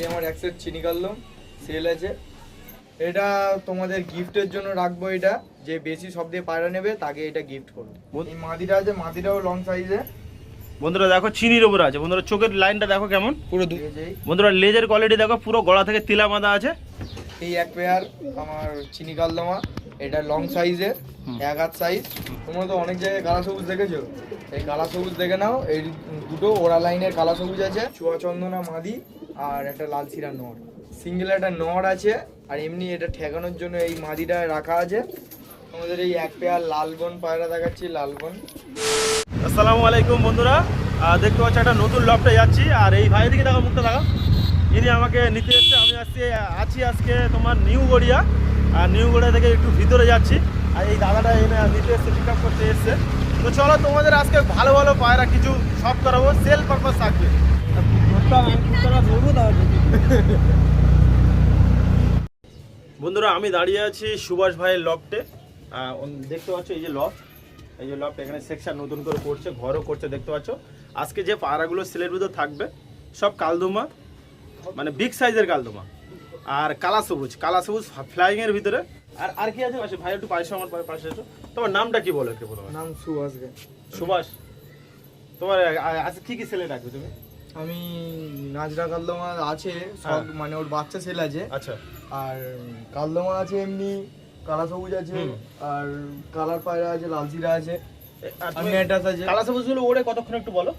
এই আমার এক সেট চিনি কাটলাম সেল আছে। এটা তোমাদের গিফটের জন্য রাখব এটা। যে বেশি সব দিয়ে পায়রা নেবে তাকে এটা গিফট করব। এই মাদিটা আছে মাদিটাও লং সাইজে বন্ধুরা দেখো চিনির ওপর আছে। বন্ধুরা চোখের লাইনটা দেখো কেমন। পুরো যেই বন্ধুরা লেজের কোয়ালিটি দেখো পুরো গলা থেকে তিলা বাঁধা আছে। এই এক পেয়ার আমার চিনি কালদমা। এটা লং সাইজের এক হাত সাইজ তোমরা তো অনেক জায়গায় কালা সবুজ দেখেছ। এই কালা সবুজ দেখে নাও। এই দুটো ওরা লাইনের কালা সবুজ আছে। চুয়া চন্দনা মাদি। আর একটা লাল সিরা নর। সিঙ্গেল একটা নর আছে, আর এমনি এটা ঠেকানোর জন্য এই মাদিটা রাখা আছে। তোমাদের এই এক পেয়ার লালগন পায়রা দেখাচ্ছি, লালগন। আসসালামু আলাইকুম বন্ধুরা। দেখতে পাচ্ছি একটা নতুন লফটে যাচ্ছি। আর এই ভাই দিকে দেখো, মুখটা দেখো ইনি আমাকে নিতে এসছে, আমি আসছি, আছি আজকে তোমার নিউ গড়িয়া। আর নিউ গড়িয়া থেকে একটু ভিতরে যাচ্ছি। আর এই দাদাটা এনে নিতে এসছে পিক করতে এসছে। তো চলো, তোমাদের আজকে ভালো ভালো পায়রা কিছু সব করাবো। সেল পারপাস থাকবে। বন্ধুরা আমি দাঁড়িয়ে আছি সুভাষ ভাইয়ের লফটে দেখতে পাচ্ছ এই যে লফট এই যে লফট এখানে সেকশন নতুন করে করছে ঘরও করছে দেখতে পাচ্ছ। আজকে যে পাড়াগুলো সেলের ভিতর থাকবে সব কালদোমা মানে বিগ সাইজের কালদোমা। আর কালা সবুজ কালা সবুজ ফ্লাইং এর ভিতরে। আর আর কি আছে? পাশে ভাই একটু পাশে আমার পাশে আছো তোমার নামটা কি বলো একটু বলো। নাম সুভাষ সুভাষ। তোমার আজকে কি কি সেলে রাখবে তুমি? আমি নাজরা কালদমা আছে সব মানে ওর বাচ্চা সেল আছে। আচ্ছা। আর কালদমা আছে এমনি কালা সবুজ আছে আর কালার পায়রা আছে লাল জিরা আছে। কালা সবুজগুলো ওড়ে কতক্ষণ একটু বলো?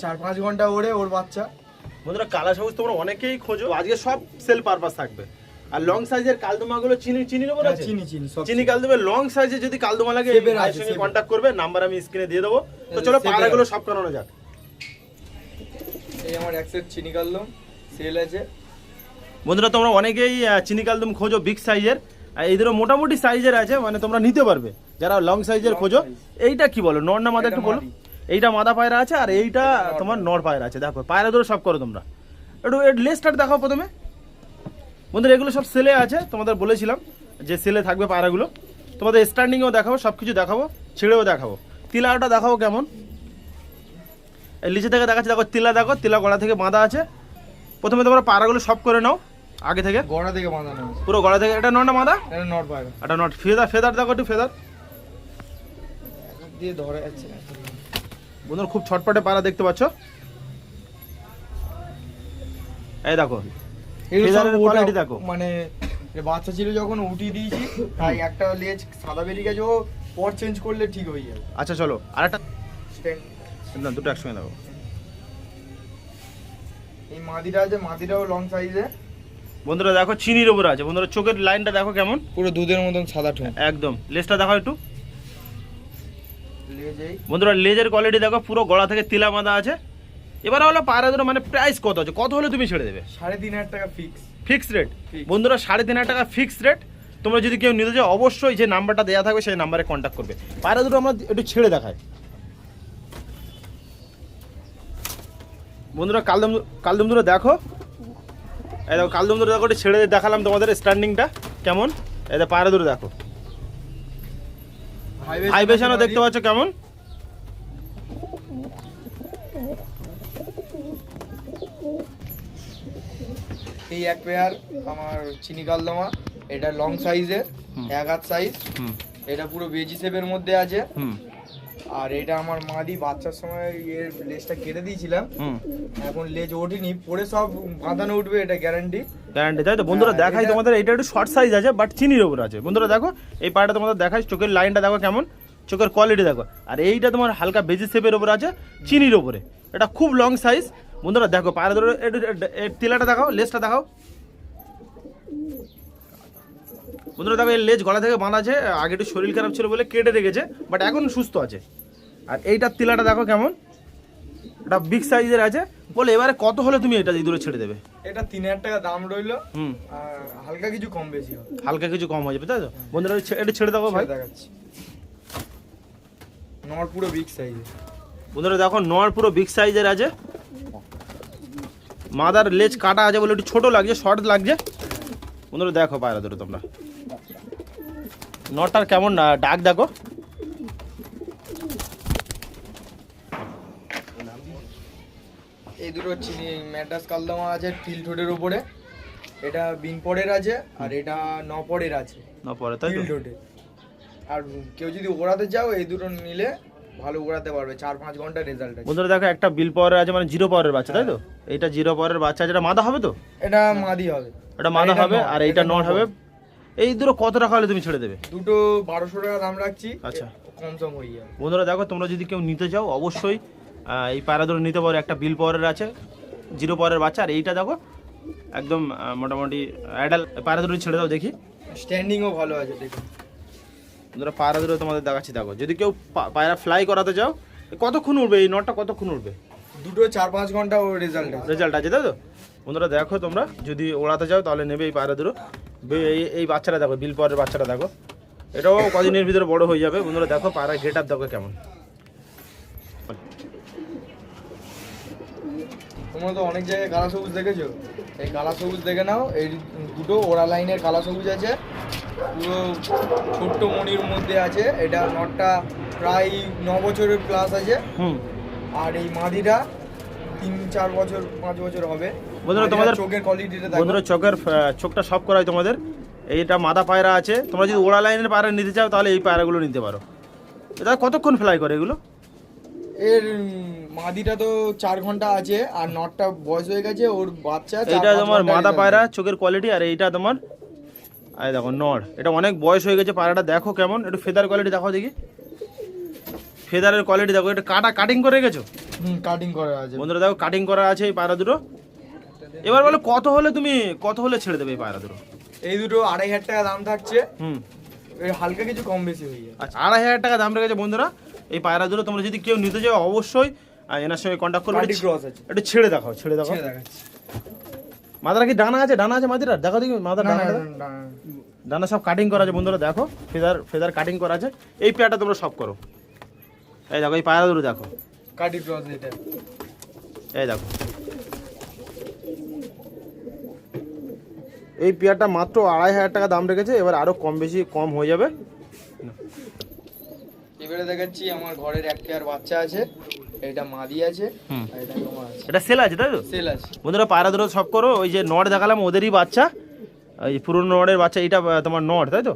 চার পাঁচ ঘণ্টা ওড়ে ওর বাচ্চা। বন্ধুরা কালা সবুজ তোমরা অনেকেই খোঁজো আজকে সব সেল পারপাস থাকবে। আর লং সাইজের কালদোমা গুলো চিনি চিনি নেব হ্যাঁ, চিনি চিনি সব চিনি কালদমে লং সাইজে যদি কালদোমা লাগে ভাইয়ের সঙ্গে সেভের। কন্ট্যাক্ট করবে নাম্বার আমি স্ক্রিনে দিয়ে দেবো। তো চলো সেভের পাড়াগুলো সব করানো যাক। এই আমার এক সেট চিনি কালদম সেল আছে। বন্ধুরা তোমরা অনেকেই চিনি কালদম খোঁজো বিগ সাইজের আর এদেরও মোটামুটি সাইজের আছে মানে তোমরা নিতে পারবে। যারা লং সাইজের খোঁজো এইটা কি বলো? নর না মাদা একটু বলো। এইটা মাদা পায়রা আছে আর এইটা তোমার নর পায়রা আছে। দেখো পায়রা ধরে সব করো তোমরা। একটু লেস্টার দেখাও প্রথমে। বন্ধুরা এগুলো সব সেলে আছে তোমাদের বলেছিলাম যে সেলে থাকবে পায়রাগুলো। তোমাদের স্ট্যান্ডিংও দেখাবো সব কিছু দেখাবো ছেড়েও দেখাবো। তিলাটা দেখাবো কেমন? নিচে থেকে দেখাচ্ছি দেখো তিলা দেখো তিলা গলা থেকে বাঁধা আছে। প্রথমে তোমরা পাড়াগুলো সব করে নাও আগে থেকে। গড়া থেকে বাঁধানো আছে। পুরো গলা থেকে এটা নটা মাদা এটা নট পায়রা এটা নট ফেদার ফেদার দেখো একটু ফেদার। দিয়ে ধরা না বন্ধুরা খুব ছটপটে পাড়া দেখতে পাচ্ছ। এই দেখো ফেদারের quality দেখো। মানে বাচ্চা ছিল যখন উঠিয়ে দিয়েছি তাই একটা লেজ সাদা বেরিয়ে গেছে ও পর চেঞ্জ করলে ঠিক হয়ে যাবে। আচ্ছা চলো আরেকটা Stand- না দুটো একসঙ্গে দেখো এই মাদিটা আছে মাদিটাও লং সাইজে বন্ধুরা দেখো চিনির ওপর আছে। বন্ধুরা চোখের লাইনটা দেখো কেমন? পুরো দুধের মতন সাদা ঠোঁট। একদম। লেজটা দেখো একটু। লেজ এই। বন্ধুরা লেজের কোয়ালিটি দেখো পুরো গলা থেকে তিলা বাঁধা আছে। এবার হলো পায়রা দুটো মানে প্রাইস কত আছে? কত হলে তুমি ছেড়ে দেবে? সাড়ে তিন হাজার টাকা ফিক্স ফিক্সড রেট বন্ধুরা সাড়ে তিন হাজার টাকা ফিক্সড রেট তোমরা যদি কেউ নিতে চাও অবশ্যই যে নাম্বারটা দেওয়া থাকবে সেই নাম্বারে কন্ট্যাক্ট করবে। পায়রা দুটো আমরা একটু ছেড়ে দেখাই। বন্ধুরা কালদম কালদম দুটো দেখো। এই দেখো কালদম দুটো দেখো ছেড়ে দেখালাম তোমাদের স্ট্যান্ডিংটা কেমন? এই দেখো পায়রা দুটো দেখো। ভাইবেশনও দেখতে পাচ্ছ কেমন? এই এক পেয়ার আমার চিনি কালদমা এটা লং সাইজের এক হাত সাইজ হুম। এটা পুরো বেজি শেপের মধ্যে আছে। হুম। আর এটা আমার মাদি বাচ্চার সময় এর লেজটা কেটে দিয়েছিলাম। এখন লেজ ওঠেনি পরে সব বাঁধানো উঠবে এটা গ্যারান্টি গ্যারান্টি তাই তো? বন্ধুরা হ্যাঁ, দেখাই তোমাদের এটা একটু শর্ট সাইজ আছে বাট চিনির ওপর আছে। বন্ধুরা দেখো এই পাড়াটা তোমাদের দেখাই চোখের লাইনটা দেখো কেমন চোখের কোয়ালিটি দেখো। আর এইটা তোমার হালকা বেজি শেপের ওপর আছে চিনির ওপরে। এটা খুব লং সাইজ বন্ধুরা দেখো পায়রা ধরো তিলাটা দেখাও লেজটা দেখাও। বন্ধুরা দেখো এর লেজ গলা থেকে বাঁধা আছে আগে একটু শরীর খারাপ ছিল বলে কেটে রেখেছে বাট এখন সুস্থ আছে। আর এইটার তিলাটা দেখো কেমন। এটা বিগ সাইজের আছে। বলে এবারে কত হলে তুমি এটা ইঁদুরে ছেড়ে দেবে? এটা তিন হাজার টাকা দাম রইল। হুম। আর হালকা কিছু কম বেশি হবে। হালকা কিছু কম হয়ে যাবে তাই তো? বন্ধুরা এটা ছেড়ে দেবো ভাই। দেখাচ্ছি। নর পুরো বিগ সাইজে বন্ধুরা দেখো নর পুরো বিগ সাইজের আছে। মাদার লেজ কাটা আছে বলে একটু ছোট লাগছে শর্ট লাগছে। বন্ধুরা দেখো পায়রা ধরে তোমরা। নটার কেমন ডাক দেখো। এই দুটো চিনি ম্যাড্রাস কালদামা আছে ফিল্ড রোডের উপরে। এটা বিন পরের আছে আর এটা ন পরের আছে না পরে তাই ফিল্ড রোডে আর কেউ যদি ওড়াতে চাও এই দুটো নিলে ভালো ওড়াতে পারবে চার পাঁচ ঘণ্টা রেজাল্ট আছে। বন্ধুরা দেখো একটা বিল পাওয়ারের আছে মানে জিরো পাওয়ারের বাচ্চা তাই তো? এইটা জিরো পাওয়ারের বাচ্চা যেটা মাদা হবে তো? এটা মাদি হবে। এটা মাদা হবে আর এইটা এটা নট হবে। এই দুটো কত টাকা হলে তুমি ছেড়ে দেবে? দুটো বারোশো টাকা দাম রাখছি আচ্ছা। কম সম হয়ে যাবে। বন্ধুরা দেখো তোমরা যদি কেউ নিতে চাও অবশ্যই এই পায়রা দুটো নিতে পারো একটা বিল পাওয়ারের আছে জিরো পাওয়ারের বাচ্চা আর এইটা দেখো একদম মোটামুটি অ্যাডাল পায়রা দুটো ছেড়ে দাও দেখি। স্ট্যান্ডিংও ভালো আছে দেখুন বন্ধুরা পায়রা দুটো তোমাদের দেখাচ্ছি দেখো। যদি কেউ পায়রা ফ্লাই করাতে চাও কতক্ষণ উঠবে এই নটটা কতক্ষণ উঠবে দুটো চার পাঁচ ঘণ্টা ও রেজাল্ট রেজাল্ট আছে তাই তো? বন্ধুরা দেখো তোমরা যদি ওড়াতে চাও তাহলে নেবে এই পায়রা দুটো এই এই বাচ্চাটা দেখো বিল পাওয়ারের বাচ্চাটা দেখো। এটাও কদিনের ভিতরে বড় হয়ে যাবে। বন্ধুরা দেখো পায়রা গেট আপ দেখো কেমন। তোমরা তো অনেক জায়গায় কালা সবুজ দেখেছ? এই কালা সবুজ দেখে নাও এই দুটো ওরা লাইনের কালা সবুজ আছে। পুরো ছোট্ট মনির মধ্যে আছে। এটা নটটা প্রায় ন বছরের প্লাস আছে। হুম। আর এই মাদিটা তিন চার বছর পাঁচ বছর হবে। বন্ধুরা, তোমাদের- চোখের কোয়ালিটিটা বন্ধুরা চোখের চোখটা সব করাই তোমাদের। এইটা মাদা পায়রা আছে। তোমরা যদি ওড়া লাইনের পায়রা নিতে চাও তাহলে এই পায়রাগুলো নিতে পারো। এটা কতক্ষণ ফ্লাই করে এগুলো? এর মাদিটা তো চার ঘণ্টা আছে আর নটটা বয়স হয়ে গেছে ওর বাচ্চা পাঁচ তোমার মাদা পায়রা চোখের কোয়ালিটি আর এইটা তোমার এই দেখো নড় এটা অনেক বয়স হয়ে গেছে পায়রাটা দেখো কেমন একটু ফেদার কোয়ালিটি দেখো দেখি। ফেদারের কোয়ালিটি দেখো এটা কাটা কাটিং করে রেখেছো? হুম কাটিং করা আছে। বন্ধুরা দেখো কাটিং করা আছে এই পায়রা দুটো। এবার বলো কত হলে তুমি কত হলে ছেড়ে দেবে এই পায়রা দুটো? এই দুটো আড়াই হাজার টাকা দাম থাকছে। হুম। হালকা কিছু কম বেশি হয়ে যায়। আচ্ছা আড়াই হাজার টাকা দাম রেখেছে বন্ধুরা এই পায়রা দুটো তোমরা যদি কেউ নিতে চাও অবশ্যই এনার সঙ্গে কন্ট্যাক্ট করবে। কাটি একটু ছেড়ে দেখাও ছেড়ে দেখাও। মাদারা কি ডানা আছে? ডানা আছে মাদিরার? দেখো দেখি মাদার ডানা। ডানা সব কাটিং করা আছে বন্ধুরা দেখো। ফেদার ফেদার কাটিং করা আছে। এই পেয়ারটা তোমরা সব করো। এই দেখো এই পায়রা দুটো দেখো। কাটি ক্রস এটা। এই দেখো। এই পেয়ারটা মাত্র আড়াই হাজার টাকা দাম রেখেছে এবার আরও কম বেশি কম হয়ে যাবে। এবারে দেখাচ্ছি আমার ঘরের এক পেয়ার বাচ্চা আছে এটা মাদি আছে আর এটা তোমার আছে। এটা সেল আছে তাই তো? সেল আছে। বন্ধুরা পায়রা সব করো ওই যে দেখালাম ওদেরই বাচ্চা। এই পুরনো নড়ের বাচ্চা এটা তোমার নট তাই তো?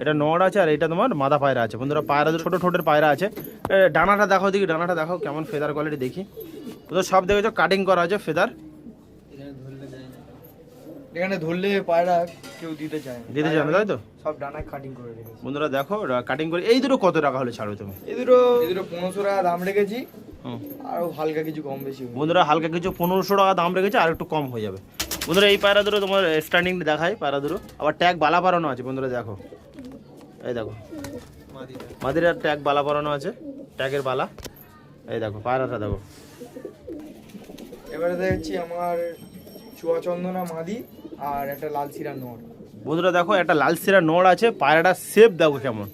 এটা। নড় আছে আর এটা তোমার মাদা পায়রা আছে। বন্ধুরা পায়রা ছোট ঠোঁটের পায়রা আছে। ডানাটা দেখো দেখি ডানাটা দেখো কেমন ফেদার কোয়ালিটি দেখি। বন্ধুরা সব দেখেছ কাটিং করা আছে ফেদার এখানে ধরলে পায়রা কেউ দিতে চায় না। দিতে চান তাই তো? সব ডানায় কাটিং করে রেখেছি। বন্ধুরা দেখো কাটিং করে এই দুটো কত টাকা হলে ছাড়বে তুমি? এই দুটো এই দুটো পনেরোশো টাকা দাম রেখেছি। আরও হালকা কিছু কম বেশি বন্ধুরা হালকা কিছু পনেরোশো টাকা দাম রেখেছে আর একটু কম হয়ে যাবে। বন্ধুরা এই পায়রা দুটো তোমার স্ট্যান্ডিং দেখায় পায়রা দুটো। আবার ট্যাগ বালা পারানো আছে বন্ধুরা দেখো। এই দেখো। মাদিরার ট্যাগ বালা পারানো আছে ট্যাগের বালা। এই দেখো পায়রাটা দেখো। এবারে দেখছি আমার চুয়া চন্দনা মাদি। আর একটা লাল সিরা নর বন্ধুরা দেখো একটা লাল সিরা নড় আছে পায়রাটা সেফ দেখো কেমন।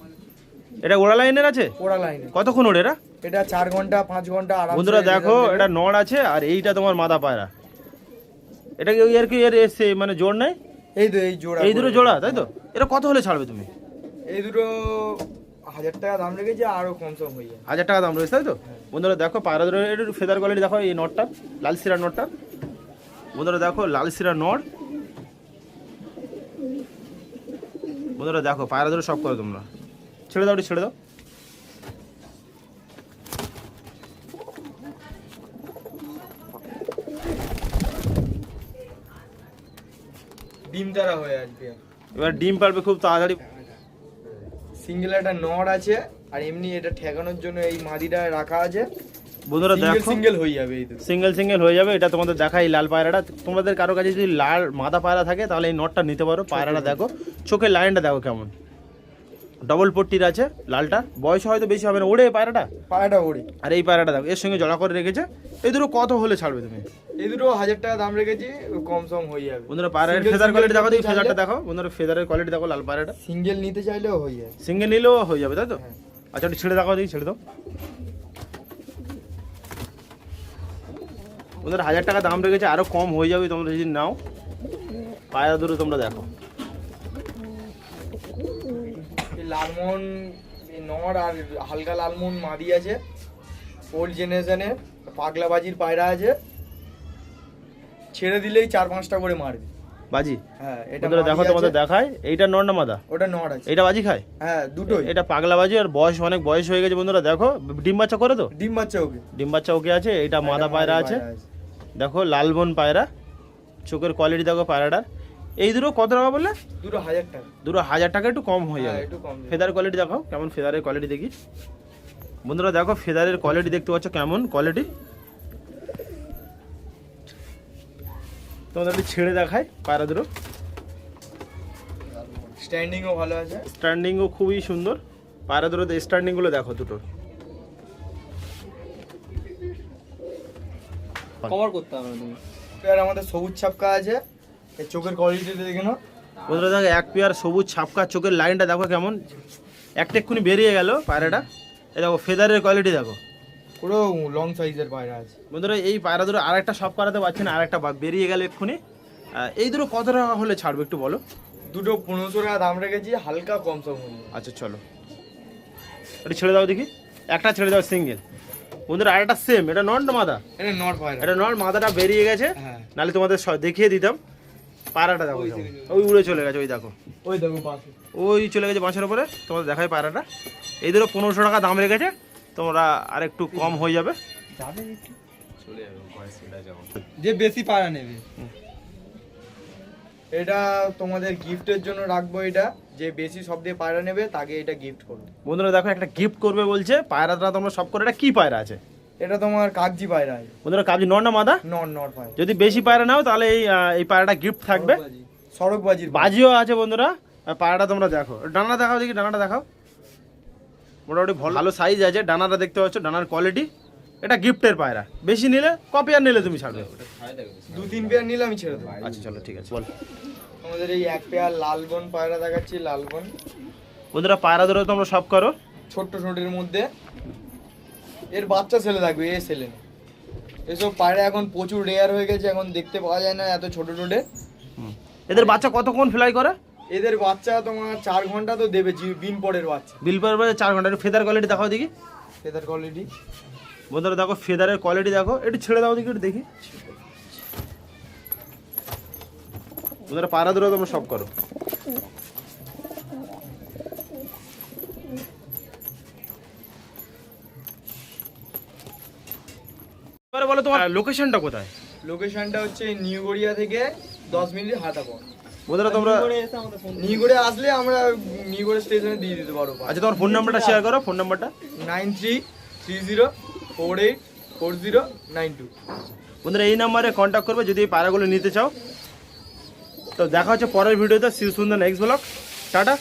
এটা ওড়া লাইনের আছে? ওরা লাইনে কতক্ষণ ওড়ে এরা এটা চার ঘণ্টা পাঁচ ঘণ্টা বন্ধুরা দেখো এটা নড় আছে আর এইটা তোমার মাদা পায়রা। এটা কি আর কি এর এসে মানে জোর নেই? এই তো এই জোড়া এই দুটো জোড়া তাই তো? এটা কত হলে ছাড়বে তুমি? এই দুটো হাজার টাকা দাম রেখেছি আরও কম সম হয়ে যায় হাজার টাকা দাম রয়েছে তাই তো? বন্ধুরা দেখো পায়রা দুটো একটু ফেদার কোয়ালিটি দেখো এই নটটা লাল সিরা নটটা। বন্ধুরা দেখো লাল সিরা নট। বন্ধুরা দেখো পায়রা দুটো সব করো তোমরা। ছেড়ে দাও ছেড়ে দাও। ডিম তারা হয়ে আসবে। এবার ডিম পারবে খুব তাড়াতাড়ি। সিঙ্গেল একটা নর আছে আর এমনি এটা ঠেকানোর জন্য এই মাদিটা রাখা আছে। বন্ধুরা দেখো। সিঙ্গেল হয়ে যাবে সিঙ্গেল সিঙ্গেল হয়ে যাবে এটা তোমাদের দেখাই লাল পায়রাটা। তোমাদের কারও কাছে যদি লাল মাদা পায়রা থাকে তাহলে এই নটটা নিতে পারো। পায়রাটা দেখো। চোখের লাইনটা দেখো কেমন। ডবল পট্টির আছে লালটা। বয়স হয়তো বেশি হবে না। ওড়ে পায়রাটা? পায়রাটা ওড়ে। আর এই পায়রাটা দেখো এর সঙ্গে জড়া করে রেখেছে। এই দুটো কত হলে ছাড়বে তুমি? এই দুটো হাজার টাকা দাম রেখেছি কম সম হয়ে যাবে। বন্ধুরা পায়রার ফেদার কোয়ালিটি দেখো দেখি নিতে ফেদারটা দেখো। বন্ধুরা ফেদারের কোয়ালিটি দেখো লাল পায়রাটা। সিঙ্গেল নিতে চাইলেও হয়ে যায় সিঙ্গেল নিলেও হয়ে যাবে তাই তো? হ্যাঁ। আচ্ছা ছেড়ে দেখো দেখি ছেড়ে দাও। বন্ধুরা হাজার টাকা দাম রেখেছে আরও কম হয়ে যাবে তোমরা যদি নাও পায়রা দুটো তোমরা দেখো। এই লালমোহন নর আর হালকা লালমোহন মাদি আছে ওল্ড জেনারেশনের পাগলাবাজির পায়রা আছে। ছেড়ে দিলেই চার পাঁচটা করে মারবে। বাজি? হ্যাঁ এটা দেখো মাদি তোমাদের দেখায় এইটা নর না মাদা? ওটা নড় আছে। এটা বাজি খায়? হ্যাঁ দুটোই। এটা পাগলা বাজি আর বয়স অনেক বয়স হয়ে গেছে বন্ধুরা দেখো। ডিম বাচ্চা করে তো? ডিম বাচ্চা ওকে। ডিম বাচ্চা ওকে আছে এটা মাদা পায়রা আছে। দেখো লালবন পায়রা চোখের কোয়ালিটি দেখো পায়রাটার। এই দুটো কত টাকা বললে? দুটো হাজার টাকা। দুটো হাজার টাকা একটু কম হয়ে যাবে। ফেদার কোয়ালিটি দেখো কেমন ফেদারের কোয়ালিটি দেখি। বন্ধুরা দেখো ফেদারের কোয়ালিটি দেখতে পাচ্ছ কেমন কোয়ালিটি তোমাদের একটু ছেড়ে দেখায় পায়রা দুটো। স্ট্যান্ডিংও ভালো আছে। স্ট্যান্ডিংও খুবই সুন্দর। পায়রা দুটো স্ট্যান্ডিংগুলো দেখো দুটোর কভার করতে হবে তুমি। আর আমাদের সবুজ ছাপকা আছে। এই চোখের কোয়ালিটিটা দেখে নাও। বন্ধুরা দেখো এক পেয়ার সবুজ ছাপকা চোখের লাইনটা দেখো কেমন। একটা এক্ষুনি বেরিয়ে গেল পায়রাটা। এই দেখো ফেদারের কোয়ালিটি দেখো। পুরো লং সাইজের পায়রা আছে। বন্ধুরা এই পায়রা দুটো আর একটা সব করাতে পারছে না আর একটা বেরিয়ে গেল এক্ষুনি। এই দুটো কত টাকা হলে ছাড়বে একটু বলো? দুটো পনেরোশো টাকা দাম রেখেছি হালকা কম সম আচ্ছা চলো। এটা ছেড়ে দাও দেখি। একটা ছেড়ে দাও সিঙ্গেল বন্ধুরা আর একটা সেম এটা নন মাদা এটা নট পায়রা এটা নন মাদাটা বেরিয়ে গেছে। হ্যাঁ। নাহলে তোমাদের দেখিয়ে দিতাম। পায়রাটা দেখো ওই উড়ে চলে গেছে ওই দেখো। ওই দেখো ওই চলে গেছে বাঁশের উপরে। তোমাদের দেখায় পায়রাটা এই দুটো পনেরোশো টাকা দাম রেখেছে। তোমরা আর একটু কম হয়ে যাবে। যে বেশি পাড়া নেবে। এটা তোমাদের গিফটের জন্য রাখব এটা। যে বেশি সব দিয়ে পায়রা নেবে তাকে এটা গিফট করবে। বন্ধুরা দেখো একটা গিফট করবে বলছে পায়রাটা তোমরা সব করে এটা কি পায়রা আছে? এটা তোমার কাগজি পায়রা আছে। বন্ধুরা কাবজি নর না মাদা? নট নট পায়রা। যদি বেশি পায়রা নাও তাহলে এই এই পায়রাটা গিফট থাকবে। সড়কবাজির। বাজিও আছে বন্ধুরা। পায়রাটা তোমরা দেখো। ডানাটা দেখাও দেখি ডানাটা দেখাও। মোটামুটি ভালো ভালো সাইজ আছে ডানাটা দেখতে পাচ্ছ ডানার কোয়ালিটি এটা গিফটের পায়রা। বেশি নিলে কপি আর নিলে তুমি ছাড়বে। দু তিন পেয়ার নিলে আমি ছেড়ে দেবো। আচ্ছা চলো ঠিক আছে বল। আমাদের এই এক পেয়ার লালবন পায়রা দেখাচ্ছি লালবন বন্ধুরা পায়রা ধরে তোমরা সব করো। ছোট্ট ছোটের মধ্যে। এর বাচ্চা ছেলে থাকবে এ ছেলে। এসব পায়রা এখন প্রচুর রেয়ার হয়ে গেছে এখন দেখতে পাওয়া যায় না এত ছোট ছোটে। এদের বাচ্চা কতক্ষণ ফ্লাই করে? এদের বাচ্চা তোমার চার ঘণ্টা তো দেবে দিন পরের বাচ্চা। বিল পার বাজে চার ঘণ্টা। ফেদার কোয়ালিটি দেখাও দেখি। এদের কোয়ালিটি বন্ধুরা দেখো ফেদারের কোয়ালিটি দেখো। একটু ছেড়ে দাও দেখি একটু দেখি। বন্ধুরা পায়রা ধরে তোমরা সব করো। এবারে বলো তোমার লোকেশনটা কোথায়? লোকেশনটা হচ্ছে নিউ গড়িয়া থেকে দশ মিনিট হাঁটা বন্ধুরা তোমরা আসলে আমরা স্টেশনে দিয়ে দিতে পারব। আচ্ছা তোমার ফোন নাম্বারটা শেয়ার করো ফোন নাম্বারটা nine three three zero four eight four zero nine two. বন্ধুরা এই নাম্বারে কন্ট্যাক্ট করবে যদি এই পায়রাগুলো নিতে চাও। তো দেখা হচ্ছে পরের ভিডিওতে। শিব সুন্দর নেক্সট ব্লগ টাটা।